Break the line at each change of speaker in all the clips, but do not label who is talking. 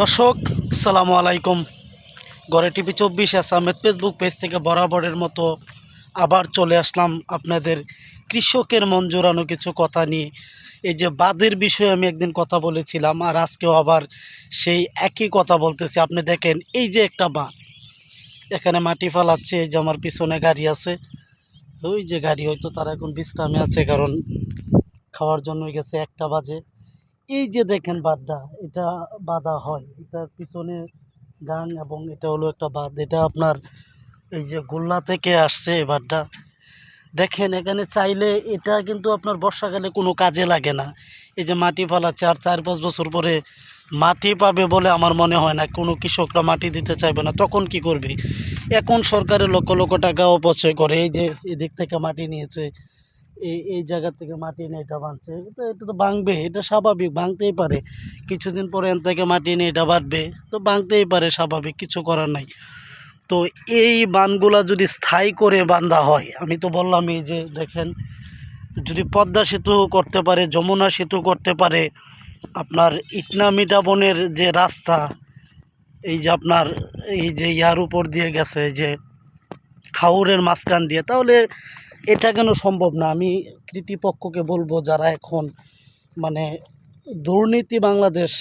দর্শক, সালামু আলাইকুম। গড়ে টিভি চব্বিশ আহমেদ ফেসবুক পেজ থেকে বরাবরের মতো আবার চলে আসলাম আপনাদের কৃষকের মন জোরানো কিছু কথা নিয়ে। এই যে বাদের বিষয়ে আমি একদিন কথা বলেছিলাম, আর আজকেও আবার সেই একই কথা বলতেছি। আপনি দেখেন, এই যে একটা বাঁধ, এখানে মাটি ফালাচ্ছে, এই যে আমার পিছনে গাড়ি আছে। ওই যে গাড়ি, হয়তো তারা এখন বিশ্রামে আছে, কারণ খাওয়ার জন্যই গেছে একটা বাজে। এই যে দেখেন বাঁধটা, এটা বাঁধা হয়। এটার পিছনে গান এবং এটা হলো একটা বাঁধ। এটা আপনার এই যে গোল্লা থেকে আসছে এই বাঁধটা। দেখেন, এখানে চাইলে এটা কিন্তু আপনার বর্ষাকালে কোনো কাজে লাগে না। এই যে মাটি ফালাচ্ছে আর চার পাঁচ বছর পরে মাটি পাবে বলে আমার মনে হয় না। কোনো কৃষকরা মাটি দিতে চাইবে না। তখন কি করবে? এখন সরকারের লক্ষ লক্ষ টাকা অপচয় করে। এই যে এদিক থেকে মাটি নিয়েছে। এই এই জায়গা থেকে মাটি নিয়ে এটা বাঁধছে। এটা এটা তো ভাঙবে, এটা স্বাভাবিক, ভাঙতেই পারে। কিছুদিন পরে এন থেকে মাটি নিয়ে এটা বাঁধবে, তো ভাঙতেই পারে স্বাভাবিক, কিছু করার নাই। তো এই বানগুলা যদি স্থায়ী করে বান্ধা হয়, আমি তো বললাম এই যে দেখেন, যদি পদ্মা সেতু করতে পারে, যমুনা সেতু করতে পারে, আপনার ইটনা মিটাবনের যে রাস্তা, এই যে আপনার এই যে ইয়ার উপর দিয়ে গেছে যে হাওরের মাঝখান দিয়ে, তাহলে এটা কেন সম্ভব না? আমি কৃতিপক্ষকে বলব যারা এখন মানে দুর্নীতি বাংলাদেশ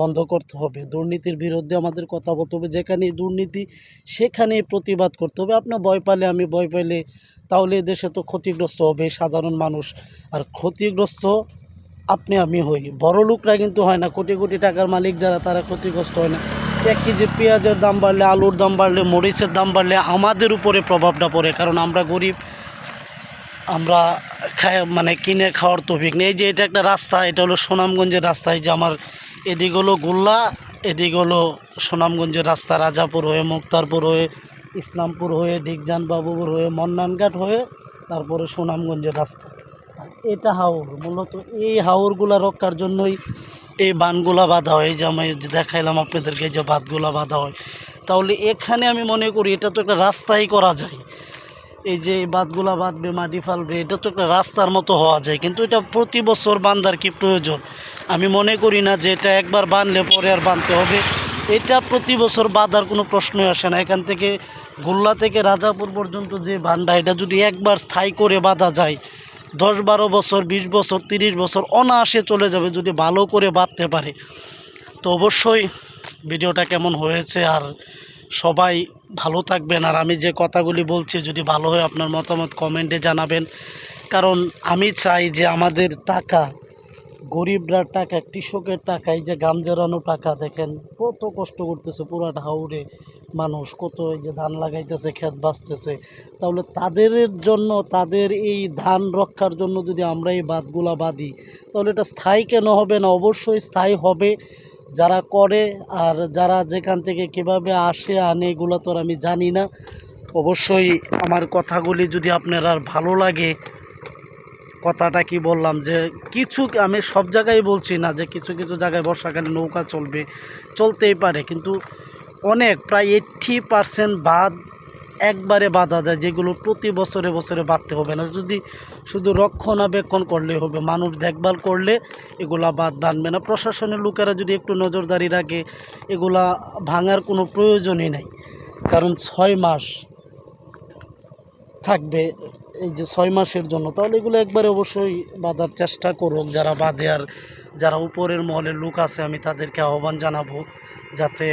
বন্ধ করতে হবে, দুর্নীতির বিরুদ্ধে আমাদের কথা বলতে হবে, যেখানেই দুর্নীতি সেখানেই প্রতিবাদ করতে হবে। আপনার ভয় পালে আমি ভয় পাইলে তাহলে দেশে তো ক্ষতিগ্রস্ত হবে, সাধারণ মানুষ। আর ক্ষতিগ্রস্ত আপনি, আমি হই। বড় লোকরা কিন্তু হয় না, কোটি কোটি টাকার মালিক যারা, তারা ক্ষতিগ্রস্ত হয় না। এক কেজি পেঁয়াজের দাম বাড়লে, আলুর দাম বাড়লে, মরিচের দাম বাড়লে আমাদের উপরে প্রভাবটা পড়ে, কারণ আমরা গরিব। আমরা মানে কিনে খাওয়ার তৌফিক নেই। যে এটা একটা রাস্তা, এটা হলো সুনামগঞ্জের রাস্তা। এই যে আমার এদিক হলো গোল্লা, এদিক হলো সুনামগঞ্জের রাস্তা। রাজাপুর হয়ে মুক্তারপুর হয়ে ইসলামপুর হয়ে ডিগজান বাবুপুর হয়ে মন্নানঘাট হয়ে তারপরে সুনামগঞ্জের রাস্তা। এটা হাওর, মূলত এই হাওরগুলা রক্ষার জন্যই এই বানগুলা বাঁধা হয়। এই যে আমি দেখাইলাম আপনাদেরকে যে বাঁধগুলা বাঁধা হয়। তাহলে এখানে আমি মনে করি এটা তো একটা রাস্তাই করা যায়। এই যে বাঁধগুলা বাঁধবে, মাটি ফালবে, এটা তো একটা রাস্তার মতো হওয়া যায়। কিন্তু এটা প্রতি বছর বান্ধার কি প্রয়োজন? আমি মনে করি না যে এটা একবার বাঁধলে পরে আর বাঁধতে হবে। এটা প্রতি বছর বাঁধার কোনো প্রশ্নই আসে না। এখান থেকে গোল্লা থেকে রাজাপুর পর্যন্ত যে বান্ধা এটা যদি একবার স্থায়ী করে বাঁধা যায়, দশ বারো বছর, বিশ বছর, তিরিশ বছর অনায়াসে চলে যাবে যদি ভালো করে বাঁধতে পারে। তো অবশ্যই ভিডিওটা কেমন হয়েছে আর সবাই ভালো থাকবেন। আর আমি যে কথাগুলি বলছি, যদি ভালো হয় আপনার মতামত কমেন্টে জানাবেন। কারণ আমি চাই যে আমাদের টাকা, গরিবরা টাকা, কৃষকের টাকা, এই যে গাম জড়ানো টাকা, দেখেন কত কষ্ট করতেছে পুরা হাউরে মানুষ, কত এই যে ধান লাগাইতেছে, ক্ষেত বাঁচতেছে। তাহলে তাদের জন্য, তাদের এই ধান রক্ষার জন্য যদি আমরা এই বাঁধগুলা বাঁধি, তাহলে এটা স্থায়ী কেন হবে না? অবশ্যই স্থায়ী হবে। যারা করে আর যারা যেখান থেকে কীভাবে আসে আনে, এগুলো তো আমি জানি না। অবশ্যই আমার কথাগুলি যদি আপনার ভালো লাগে, কথাটা কি বললাম যে, কিছু আমি সব জায়গায় বলছি না যে, কিছু কিছু জায়গায় বর্ষাকালে নৌকা চলবে, চলতেই পারে। কিন্তু অনেক, প্রায় এইট্টি পারসেন্ট বাদ একবারে বাঁধা যায়, যেগুলো প্রতি বছরে বছরে বাঁধতে হবে না। যদি শুধু রক্ষণাবেক্ষণ করলে হবে, মানুষ দেখভাল করলে এগুলা বাদ বাঁধবে না। প্রশাসনের লোকেরা যদি একটু নজরদারি রাখে, এগুলা ভাঙার কোনো প্রয়োজনই নাই। কারণ ছয় মাস থাকবে এই যে ছয় মাসের জন্য, তাহলে এগুলো একবারে অবশ্যই বাঁধার চেষ্টা করুক। যারা বাঁধে আর যারা উপরের মহলের লোক আছে, আমি তাদেরকে আহ্বান জানাব যাতে